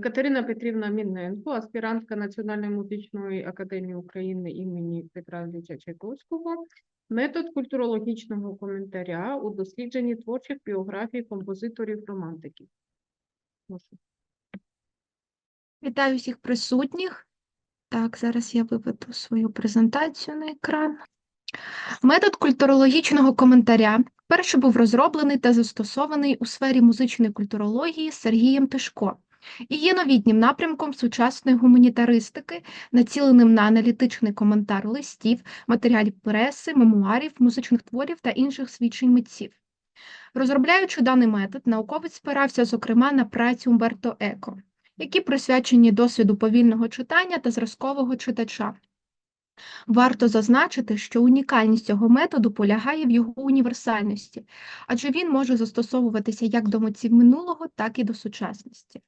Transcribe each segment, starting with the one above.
Катерина Петрівна Мінненко, аспірантка Національної музичної академії України імені Петра Ілліча Чайковського. Метод культурологічного коментаря у дослідженні творчих біографій композиторів-романтиків. Прошу. Вітаю всіх присутніх. Так, зараз я виведу свою презентацію на екран. Метод культурологічного коментаря вперше був розроблений та застосований у сфері музичної культурології Сергієм Тишко і є новітнім напрямком сучасної гуманітаристики, націленим на аналітичний коментар листів, матеріалів преси, мемуарів, музичних творів та інших свідчень митців. Розробляючи даний метод, науковець спирався, зокрема, на працю Умберто Еко які присвячені досвіду повільного читання та зразкового читача. Варто зазначити, що унікальність цього методу полягає в його універсальності, адже він може застосовуватися як до митців минулого, так і до сучасності.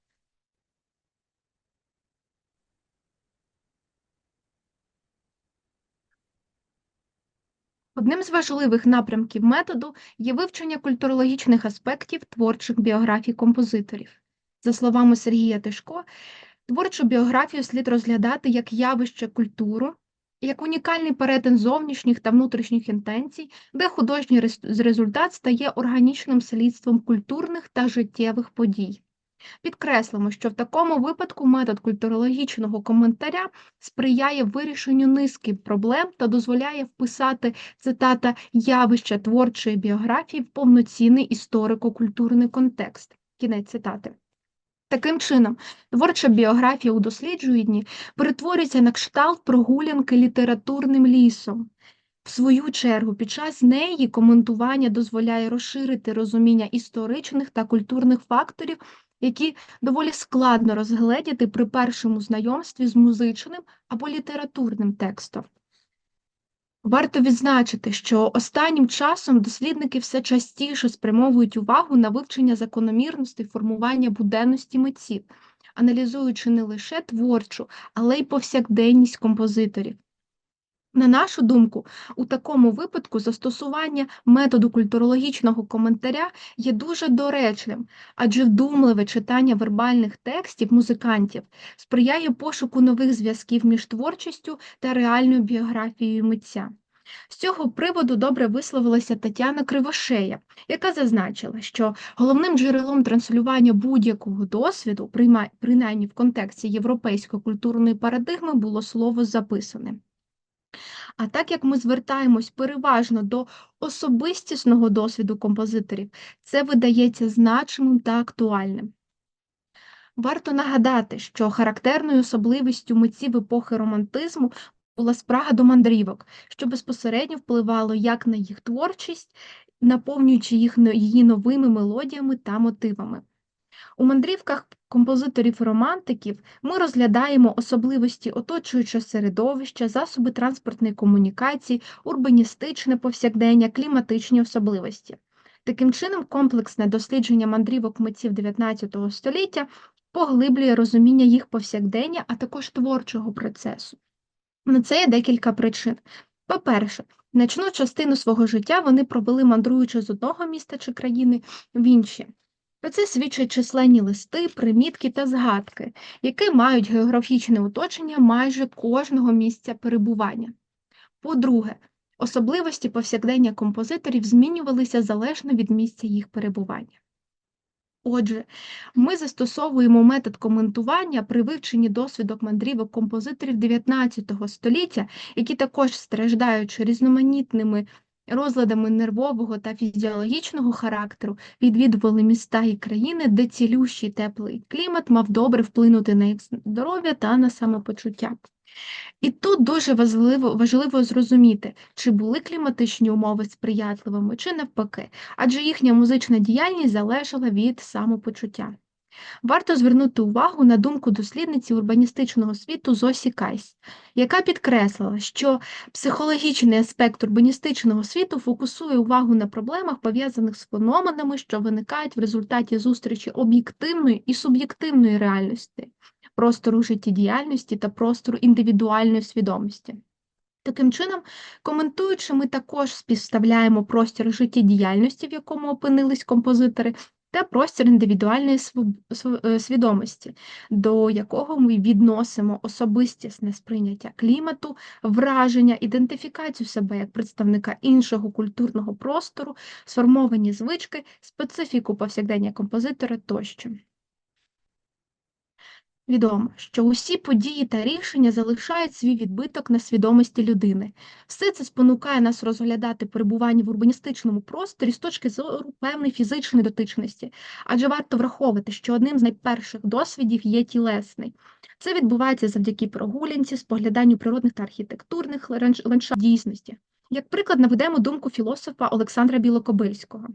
Одним з важливих напрямків методу є вивчення культурологічних аспектів творчих біографій композиторів. За словами Сергія Тишко, творчу біографію слід розглядати як явище культуру, як унікальний перетин зовнішніх та внутрішніх інтенцій, де художній результат стає органічним слідством культурних та життєвих подій. Підкреслимо, що в такому випадку метод культурологічного коментаря сприяє вирішенню низки проблем та дозволяє вписати цитата явища творчої біографії в повноцінний історико-культурний контекст. Кінець цитати. Таким чином, творча біографія у досліджуванні перетворюється на кшталт прогулянки літературним лісом. В свою чергу, під час неї коментування дозволяє розширити розуміння історичних та культурних факторів, які доволі складно розгледіти при першому знайомстві з музичним або літературним текстом. Варто відзначити, що останнім часом дослідники все частіше спрямовують увагу на вивчення закономірностей формування буденності митців, аналізуючи не лише творчу, але й повсякденність композиторів. На нашу думку, у такому випадку застосування методу культурологічного коментаря є дуже доречним, адже вдумливе читання вербальних текстів музикантів сприяє пошуку нових зв'язків між творчістю та реальною біографією митця. З цього приводу добре висловилася Тетяна Кривошея, яка зазначила, що головним джерелом транслювання будь-якого досвіду, принаймні в контексті європейської культурної парадигми, було слово записане. А так як ми звертаємось переважно до особистісного досвіду композиторів, це видається значимим та актуальним. Варто нагадати, що характерною особливістю митців епохи романтизму була спрага до мандрівок, що безпосередньо впливало як на їх творчість, наповнюючи їх її новими мелодіями та мотивами. У мандрівках композиторів-романтиків ми розглядаємо особливості оточуючого середовища, засоби транспортної комунікації, урбаністичне повсякдення, кліматичні особливості. Таким чином, комплексне дослідження мандрівок митців 19 століття поглиблює розуміння їх повсякдення, а також творчого процесу. На це є декілька причин. По-перше, значну частину свого життя вони провели мандруючи з одного міста чи країни в інші. Про це свідчать численні листи, примітки та згадки, які мають географічне оточення майже кожного місця перебування. По-друге, особливості повсякдення композиторів змінювалися залежно від місця їх перебування. Отже, ми застосовуємо метод коментування при вивченні досвідок мандрівок композиторів 19 століття, які також страждаючи різноманітними розладами нервового та фізіологічного характеру, відвідували міста і країни, де цілющий теплий клімат мав добре вплинути на їх здоров'я та на самопочуття. І тут дуже важливо важливо зрозуміти, чи були кліматичні умови сприятливими, чи навпаки, адже їхня музична діяльність залежала від самопочуття. Варто звернути увагу на думку дослідниці урбаністичного світу Зосі Кайс, яка підкреслила, що психологічний аспект урбаністичного світу фокусує увагу на проблемах, пов'язаних з феноменами, що виникають в результаті зустрічі об'єктивної і суб'єктивної реальності, простору життєдіяльності та простору індивідуальної свідомості. Таким чином, коментуючи, ми також співставляємо простір життєдіяльності, в якому опинились композитори, та простір індивідуальної е, свідомості, до якого ми відносимо особистісне сприйняття клімату, враження, ідентифікацію себе як представника іншого культурного простору, сформовані звички, специфіку повсякдення композитора тощо. Відомо, що усі події та рішення залишають свій відбиток на свідомості людини. Все це спонукає нас розглядати перебування в урбаністичному просторі з точки зору певної фізичної дотичності, адже варто враховувати, що одним з найперших досвідів є тілесний. Це відбувається завдяки прогулянці, спогляданню природних та архітектурних ландшафтів дійсності. Як приклад наведемо думку філософа Олександра Білокобильського.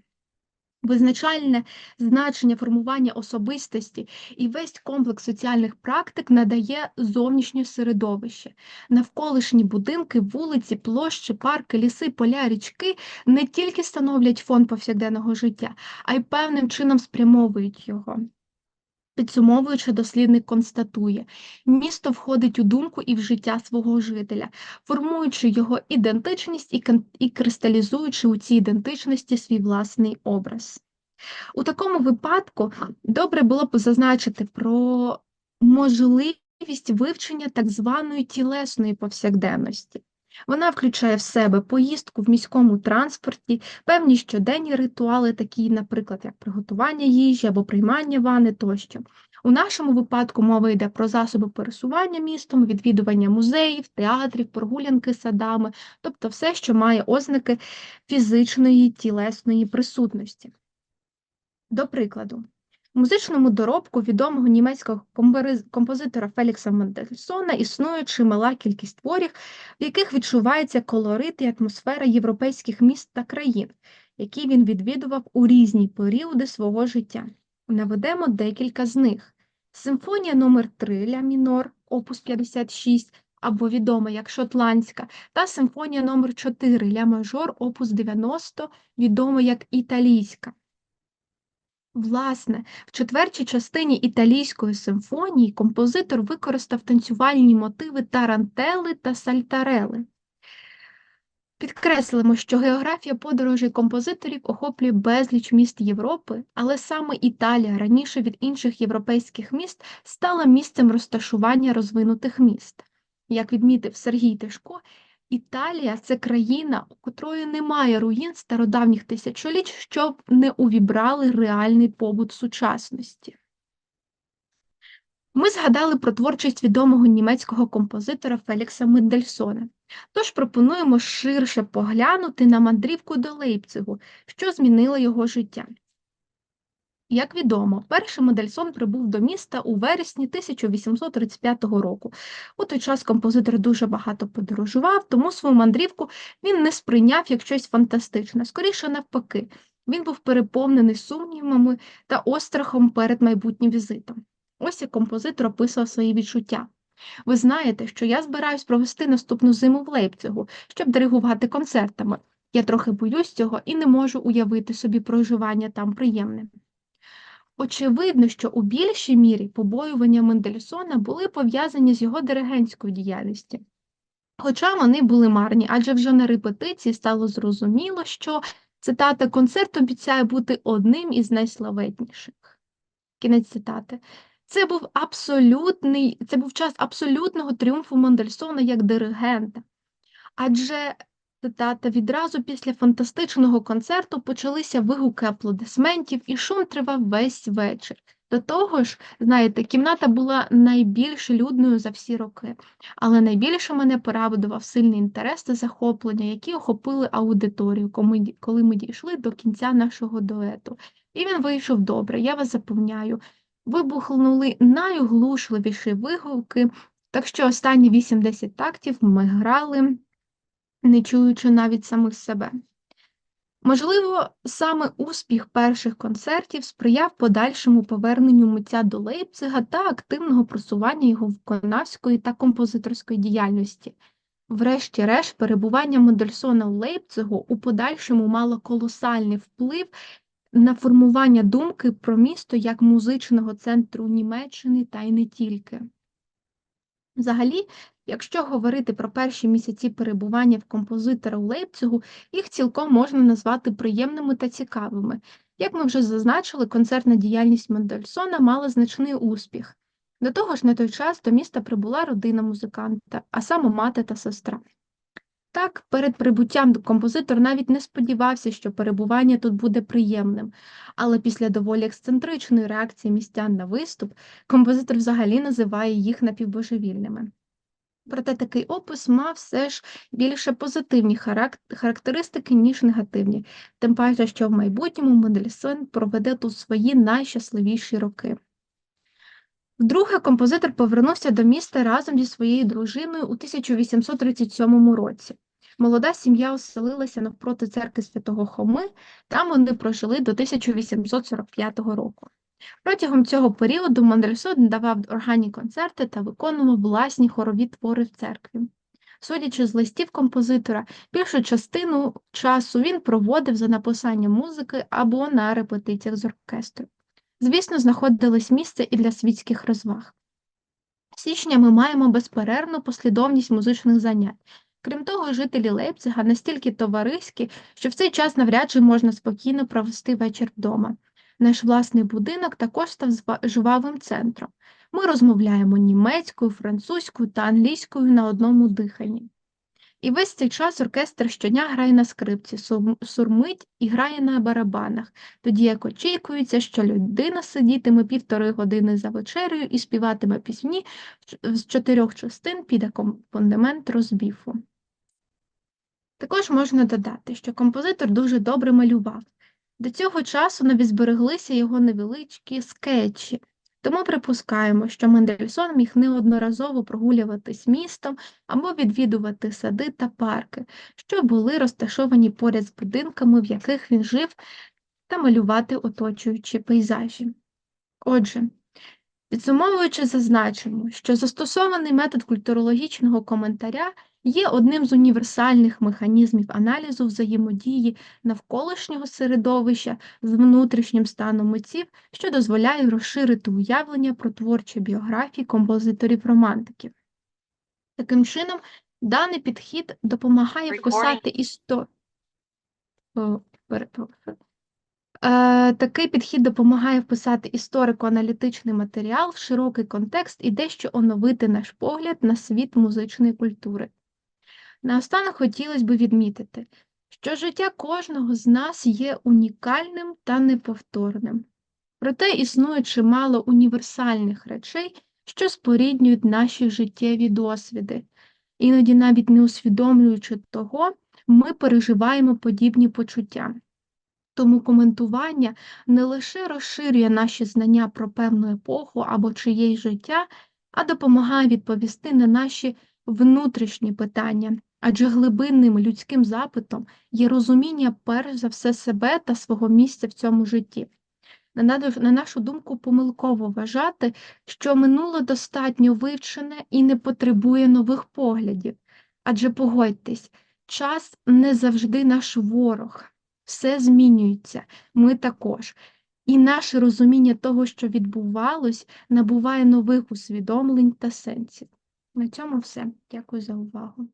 Визначальне значення формування особистості і весь комплекс соціальних практик надає зовнішнє середовище. Навколишні будинки, вулиці, площі, парки, ліси, поля, річки не тільки становлять фон повсякденного життя, а й певним чином спрямовують його. Підсумовуючи, дослідник констатує, місто входить у думку і в життя свого жителя, формуючи його ідентичність і, і кристалізуючи у цій ідентичності свій власний образ. У такому випадку добре було б зазначити про можливість вивчення так званої тілесної повсякденності. Вона включає в себе поїздку в міському транспорті, певні щоденні ритуали, такі, наприклад, як приготування їжі або приймання ванни тощо. У нашому випадку мова йде про засоби пересування містом, відвідування музеїв, театрів, прогулянки садами, тобто все, що має ознаки фізичної тілесної присутності. До прикладу, музичному доробку відомого німецького композитора Фелікса Мендельсона існує чимала кількість творів, в яких відчувається колорит і атмосфера європейських міст та країн, які він відвідував у різні періоди свого життя. Наведемо декілька з них. Симфонія номер 3 ля мінор, опус 56, або відома як шотландська, та симфонія номер 4 ля мажор, опус 90, відома як італійська. Власне, в четвертій частині італійської симфонії композитор використав танцювальні мотиви тарантели та сальтарели. Підкреслимо, що географія подорожей композиторів охоплює безліч міст Європи, але саме Італія раніше від інших європейських міст стала місцем розташування розвинутих міст. Як відмітив Сергій Тишко, Італія це країна, у котрої немає руїн стародавніх тисячоліть, щоб не увібрали реальний побут сучасності. Ми згадали про творчість відомого німецького композитора Фелікса Мендельсона. Тож пропонуємо ширше поглянути на мандрівку до Лейпцигу, що змінило його життя. Як відомо, перший Мендельсон прибув до міста у вересні 1835 року. У той час композитор дуже багато подорожував, тому свою мандрівку він не сприйняв як щось фантастичне, скоріше навпаки. Він був переповнений сумнівами та острахом перед майбутнім візитом. Ось як композитор описував свої відчуття. Ви знаєте, що я збираюсь провести наступну зиму в Лейпцигу, щоб диригувати концертами. Я трохи боюсь цього і не можу уявити собі проживання там приємне. Очевидно, що у більшій мірі побоювання Мендельсона були пов'язані з його диригентською діяльністю. Хоча вони були марні, адже вже на репетиції стало зрозуміло, що цитата концерт обіцяє бути одним із найславетніших. Кінець цитати. Це був абсолютний, це був час абсолютного тріумфу Мендельсона як диригента. Адже цитата відразу після фантастичного концерту почалися вигуки аплодисментів, і шум тривав весь вечір. До того ж, знаєте, кімната була найбільш людною за всі роки, але найбільше мене порадував сильний інтерес та захоплення, які охопили аудиторію, коли- ми дійшли до кінця нашого дуету. І він вийшов добре, я вас запевняю. Вибухнули найоглушливіші вигуки, так що останні 8-10 тактів ми грали, не чуючи навіть самих себе. Можливо, саме успіх перших концертів сприяв подальшому поверненню митця до Лейпцига та активного просування його виконавської та композиторської діяльності. Врешті-решт, перебування Мендельсона у Лейпцигу у подальшому мало колосальний вплив на формування думки про місто як музичного центру Німеччини та й не тільки. Взагалі, якщо говорити про перші місяці перебування в композитора у Лейпцигу, їх цілком можна назвати приємними та цікавими. Як ми вже зазначили, концертна діяльність Мендельсона мала значний успіх. До того ж, на той час до міста прибула родина музиканта, а саме мати та сестра. Так, перед прибуттям композитор навіть не сподівався, що перебування тут буде приємним, але після доволі ексцентричної реакції містян на виступ композитор взагалі називає їх напівбожевільними. Проте такий опис мав все ж більше позитивні характеристики, ніж негативні, тим паче, що в майбутньому Мендельсон проведе тут свої найщасливіші роки. Вдруге композитор повернувся до міста разом зі своєю дружиною у 1837 році. Молода сім'я оселилася навпроти церкви Святого Хоми, там вони прожили до 1845 року. Протягом цього періоду Мендельсон давав органні концерти та виконував власні хорові твори в церкві. Судячи з листів композитора, більшу частину часу він проводив за написанням музики або на репетиціях з оркестру. Звісно, знаходилось місце і для світських розваг. З січня ми маємо безперервну послідовність музичних занять. Крім того, жителі Лейпцига настільки товариські, що в цей час навряд чи можна спокійно провести вечір вдома. Наш власний будинок також став жвавим центром. Ми розмовляємо німецькою, французькою та англійською на одному диханні. І весь цей час оркестр щодня грає на скрипці, сурмить і грає на барабанах, тоді як очікується, що людина сидітиме півтори години за вечерею і співатиме пісні з чотирьох частин під акомпанемент розбіфу. Також можна додати, що композитор дуже добре малював. До цього часу навіть збереглися його невеличкі скетчі, тому припускаємо, що Мендельсон міг неодноразово прогулюватись містом або відвідувати сади та парки, що були розташовані поряд з будинками, в яких він жив, та малювати оточуючі пейзажі. Отже, підсумовуючи, зазначимо, що застосований метод культурологічного коментаря є одним з універсальних механізмів аналізу взаємодії навколишнього середовища з внутрішнім станом митців, що дозволяє розширити уявлення про творчі біографії композиторів-романтиків. Таким чином, даний підхід допомагає вписати історію. Е, Такий підхід допомагає вписати історико-аналітичний матеріал в широкий контекст і дещо оновити наш погляд на світ музичної культури. Наостанок хотілося б відмітити, що життя кожного з нас є унікальним та неповторним. Проте існує чимало універсальних речей, що споріднюють наші життєві досвіди. Іноді, навіть не усвідомлюючи того, ми переживаємо подібні почуття. Тому коментування не лише розширює наші знання про певну епоху або чиєсь життя, а допомагає відповісти на наші внутрішні питання, адже глибинним людським запитом є розуміння перш за все себе та свого місця в цьому житті. На на нашу думку, помилково вважати, що минуле достатньо вивчене і не потребує нових поглядів. Адже погодьтесь, час не завжди наш ворог, все змінюється, ми також. І наше розуміння того, що відбувалось, набуває нових усвідомлень та сенсів. На цьому все. Дякую за увагу.